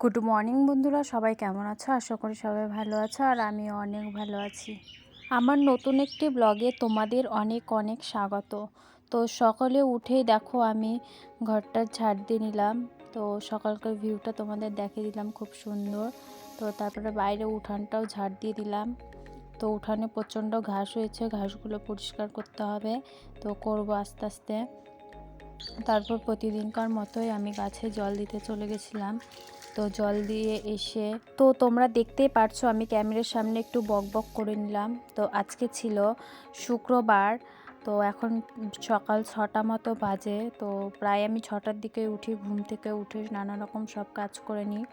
Good morning বন্ধুরা। সবাই কেমন আছো? আশা করি সবাই ভালো আছো আর আমি অনেক ভালো আছি। আমার নতুন একটি ব্লগে তোমাদের অনেক অনেক স্বাগত। তো সকালে উঠেই দেখো, আমি ঘরটা ঝাড় দিয়ে নিলাম। তো সকালকার ভিউটা তোমাদের দেখিয়ে দিলাম, খুব সুন্দর। তো তারপরে বাইরে উঠানটাও ঝাড় দিয়ে দিলাম। তো উঠানে প্রচণ্ড ঘাস হয়েছে, ঘাসগুলো পরিষ্কার করতে হবে। তো করব আস্তে আস্তে। তারপর প্রতিদিনকার মতোই আমি গাছে জল দিতে চলে গেছিলাম। তো জল দিয়ে এসে, তো তোমরা দেখতেই পারছ আমি ক্যামেরার সামনে একটু বক বক করে নিলাম। তো আজকে ছিল শুক্রবার, তো এখন সকাল ছটা মতো বাজে, তো প্রায় আমি ছটার দিকে উঠি, ঘুম থেকে উঠে নানা রকম সব কাজ করে নিই।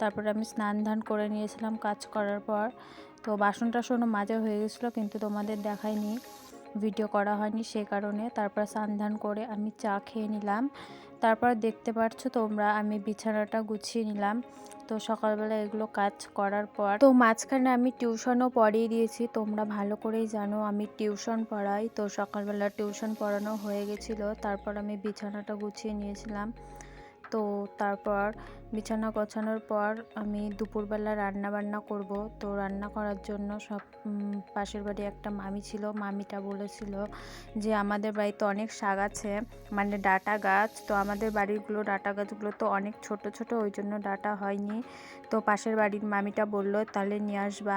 তারপরে আমি স্নান ধান করে নিয়েছিলাম কাজ করার পর। তো বাসন টাসনও মাজা হয়ে গেছিল, কিন্তু তোমাদের দেখায়নি ভিডিও করা হয়নি সে কারণে। তারপর স্নান করে আমি চা খেয়ে নিলাম। তারপর দেখতে পাচ্ছ তোমরা, আমি বিছানাটা গুছিয়ে নিলাম। তো সকালবেলা এগুলো কাজ করার পর তো মাঝখানে আমি টিউশনও পড়িয়ে দিয়েছি। তোমরা ভালো করেই জানো আমি টিউশন পড়াই। তো সকালবেলা টিউশন পড়ানো হয়ে গেছিল। তারপর আমি বিছানাটা গুছিয়ে নিয়েছিলাম। তো তারপর বিছানা গোছানোর পর আমি দুপুরবেলা রান্না বান্না করব। তো রান্না করার জন্য সব পাশের বাড়ি একটা মামি ছিল। মামিটা বলেছিল যে আমাদের বাড়িতে অনেক শাক আছে মানে ডাটা গাছ। তো আমাদের বাড়িগুলো ডাটা গাছগুলো তো অনেক ছোট ছোট, ওই জন্য ডাটা হয়নি। তো পাশের বাড়ির মামিটা বলল, তাহলে নিয়ে আসবা।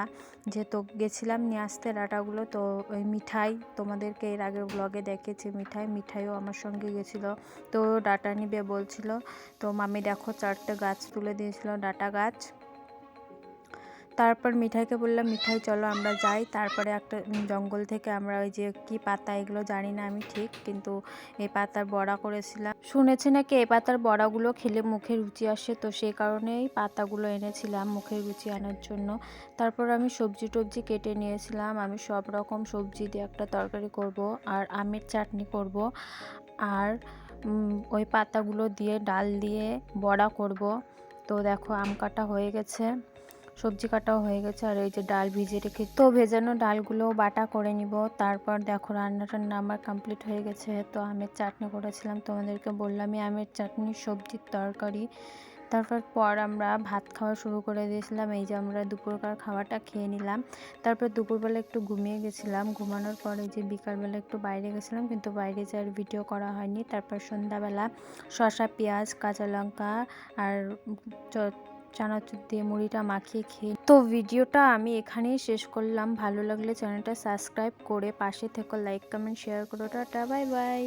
যে তো গেছিলাম নিয়ে আসতে ডাটাগুলো, তো ওই মিঠাই তোমাদেরকে এর আগের ব্লগে দেখেছি, মিঠাই। মিঠাইও আমার সঙ্গে গেছিল। তো ডাটা নিবে বলছিল। তো মামি দেখো চারটে গাছ তুলে দিয়েছিল, ডাটা গাছ। তারপর মিঠাইকে বললাম, মিঠাই, চলো আমরা যাই। তারপরে একটা জঙ্গল থেকে আমরা ওই যে কি পাতা, এগুলো জানি না আমি ঠিক, কিন্তু এই পাতার বড়া করেছিলাম। শুনেছি নাকি এই পাতার বড়াগুলো খেলে মুখে রুচি আসে, তো সেই কারণেই পাতাগুলো এনেছিলাম মুখে রুচি আনার জন্য। তারপর আমি সবজি টবজি কেটে নিয়েছিলাম, আমি সব রকম সবজি দিয়ে একটা তরকারি করব, আর আমের চাটনি করব। আর ওই পাতাগুলো দিয়ে, ডাল দিয়ে বড়া করব। তো দেখো আম কাটা হয়ে গেছে, সবজি কাটাও হয়ে গেছে। আর এই যে ডাল ভিজে রেখে, তো ভেজানো ডালগুলো বাটা করে নিব। তারপর দেখো রান্না টান্না আমার কমপ্লিট হয়ে গেছে। তো আমের চাটনি করেছিলাম, তোমাদেরকে বললামই আমের চাটনি সবজির তরকারি। তারপর পর আমরা ভাত খাওয়া শুরু করে দিয়েছিলাম। এই যে আমরা দুপুরকার খাওয়াটা খেয়ে নিলাম। তারপর দুপুরবেলা একটু ঘুমিয়ে গেছিলাম। ঘুমানোর পরে যে বিকালবেলা একটু বাইরে গেছিলাম, কিন্তু বাইরে যাওয়ার ভিডিও করা হয়নি। তারপর সন্ধ্যাবেলা শসা, পেঁয়াজ, কাঁচা লঙ্কা আর চানাচুর দিয়ে মুড়িটা মাখিয়ে খেয়ে তো ভিডিওটা আমি এখানেই শেষ করলাম। ভালো লাগলে চ্যানেলটা সাবস্ক্রাইব করে পাশে থেকে। লাইক কমেন্ট শেয়ার করো। Tata bye bye